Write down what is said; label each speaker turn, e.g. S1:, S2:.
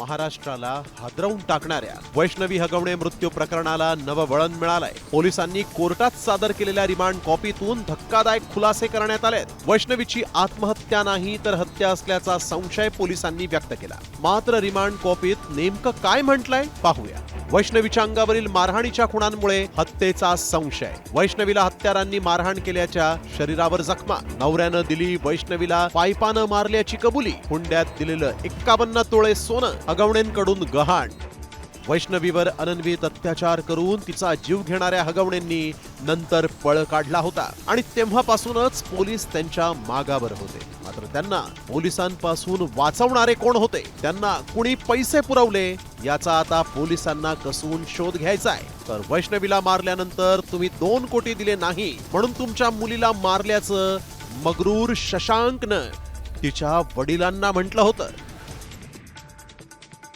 S1: महाराष्ट्राला हादरवून टाकणाऱ्या. वैष्णवी हगवणे मृत्यू प्रकरणाला नववळण मिळालंय. पोलिसांनी कोर्टात सादर केलेल्या रिमांड कॉपीतून धक्कादायक खुलासे करण्यात आलेत. वैष्णवीची आत्महत्या नाही तर हत्या असल्याचा संशय पोलिसांनी व्यक्त केला. मात्र रिमांड कॉपीत नेमकं काय म्हटलंय पाहूया. वैष्णवीच्या अंगावरील मारहाणीच्या खुणांमुळे हत्येचा संशय. वैष्णवीला हत्यारांनी मारहाण केल्याच्या शरीरावर जखमा. नवऱ्यानं दिली वैष्णवीला पायपानं मारल्याची कबुली. हुंड्यात दिलेलं एक्कावन्न तोळे सोनं हगवण्यांकडून गहाण. वैष्णवीवर अनन्वित अत्याचार करून तिचा जीव घेणाऱ्या हगवणेंनी नंतर पळ काढला होता. आणि तेव्हापासूनच पोलीस त्यांच्या मागावर होते. मात्र त्यांना पोलिसांपासून वाचवणारे कोण होते? त्यांना कुणी पैसे पुरवले? याचा आता पोलिसांना कसून शोध घ्यायचा आहे. तर वैष्णवीला मारल्यानंतर तुम्ही दोन कोटी दिले नाही म्हणून तुमच्या मुलीला मारल्याचं मगरूर शशांकनं तिच्या वडिलांना म्हटलं होतं.